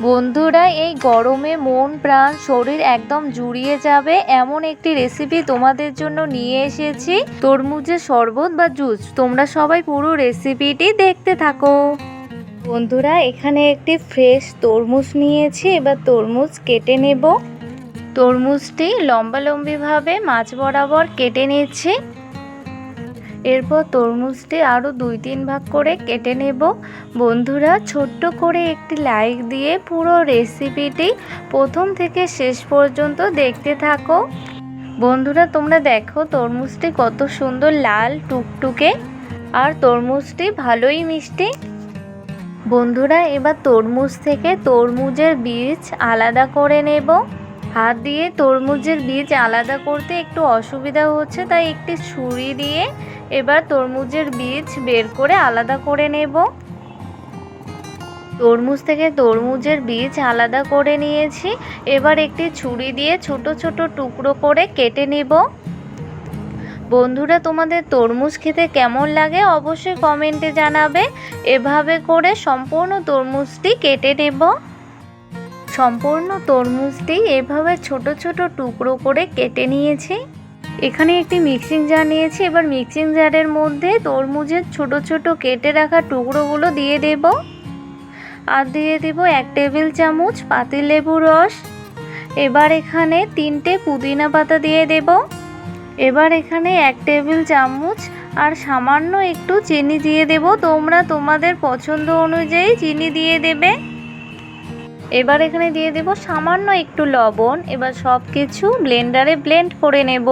বন্ধুরা, এই গরমে মন, প্রাণ, শরীর একদম জুড়িয়ে যাবে এমন একটি রেসিপি তোমাদের জন্য নিয়ে এসেছি। তরমুজের শরবত বা জুস তোমরা সবাই পুরো রেসিপিটি দেখতে থাকো। বন্ধুরা, এখানে একটি ফ্রেশ তরমুজ নিয়েছি, এবার তরমুজ কেটে নেব। তরমুজটি লম্বালম্বিভাবে মাছ বরাবর কেটে নিচ্ছি। এরপর তরমুজটি আরও দুই তিন ভাগ করে কেটে নেব। বন্ধুরা, ছোট্ট করে একটি লাইক দিয়ে পুরো রেসিপিটি প্রথম থেকে শেষ পর্যন্ত দেখতে থাকো। বন্ধুরা, তোমরা দেখো তরমুজটি কত সুন্দর লাল, টুকটুকে। আর তরমুজটি ভালোই মিষ্টি। বন্ধুরা, এবার তরমুজ থেকে তরমুজের বীজ আলাদা করে নেব। হাত দিয়ে তরমুজের বীজ আলাদা করতে একটু অসুবিধা হচ্ছে, তাই একটি ছুরি দিয়ে এবার তরমুজের বীজ বের করে আলাদা করে নেব। তরমুজ থেকে তরমুজের বীজ আলাদা করে নিয়েছি। এবার একটি ছুরি দিয়ে ছোট ছোট টুকরো করে কেটে নেব। বন্ধুরা, তোমাদের তরমুজ খেতে কেমন লাগে অবশ্যই কমেন্টে জানাবে। এভাবে করে সম্পূর্ণ তরমুজটি কেটে নেব। সম্পূর্ণ তরমুজটি এভাবে ছোট ছোট টুকরো করে কেটে নিয়েছি। এখানে একটি মিক্সিং জার নিয়েছি। এবার মিক্সিং জারের মধ্যে তরমুজের ছোট ছোট কেটে রাখা টুকরোগুলো দিয়ে দেব। আর দিয়ে দেব এক টেবিল চামচ পাতিলেবু রস। এবার এখানে তিনটে পুদিনা পাতা দিয়ে দেব। এবার এখানে এক টেবিল চামচ আর সামান্য একটু চিনি দিয়ে দেব। তোমরা তোমাদের পছন্দ অনুযায়ী চিনি দিয়ে দেবে। এবার এখানে দিয়ে দেব সামান্য একটু লবণ। এবার সব কিছু ব্লেন্ডারে ব্লেন্ড করে নেব।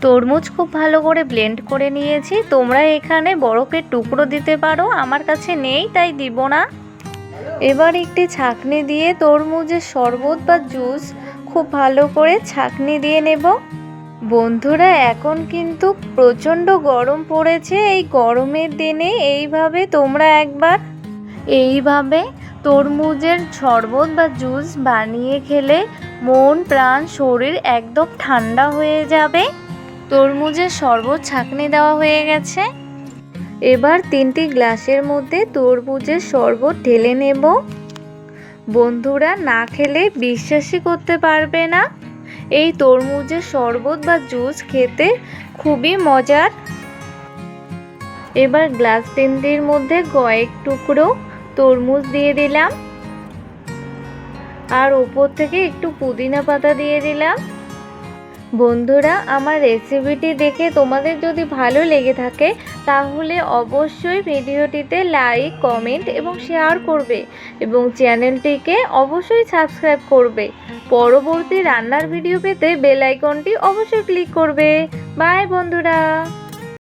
তরমুজ খুব ভালো করে ব্লেন্ড করে নিয়েছি। তোমরা এখানে বরফের টুকরো দিতে পারো, আমার কাছে নেই, তাই দিব না। এবার একটি ছাকনি দিয়ে তরমুজের শরবত বা জুস খুব ভালো করে ছাকনি দিয়ে নেব। বন্ধুরা, এখন কিন্তু প্রচণ্ড গরম পড়েছে। এই গরমের দিনে এইভাবে তোমরা একবার, এইভাবে তরমুজের শরবত বা জুস বানিয়ে খেলে মন, প্রাণ, শরীর একদম ঠান্ডা হয়ে যাবে। তরমুজের শরবত ছাঁকনি দেওয়া হয়ে গেছে। এবার তিনটি গ্লাসের মধ্যে তরমুজের শরবত ঢেলে নেব। বন্ধুরা, না খেলে বিশ্বাসই করতে পারবে না। এই তরমুজের শরবত বা জুস খেতে খুবই মজার। এবার গ্লাস তিনটির মধ্যে কয়েক টুকরো তরমুজ দিয়ে দিলাম। আর ওপর থেকে একটু পুদিনা পাতা দিয়ে দিলাম। বন্ধুরা, আমার রেসিপিটি দেখে তোমাদের যদি ভালো লেগে থাকে, তাহলে অবশ্যই ভিডিওটিতে লাইক কমেন্ট এবং শেয়ার করবে এবং চ্যানেলটিকে অবশ্যই সাবস্ক্রাইব করবে। পরবর্তী রান্নার ভিডিও পেতে বেল আইকনটি অবশ্যই ক্লিক করবে। বাই বন্ধুরা!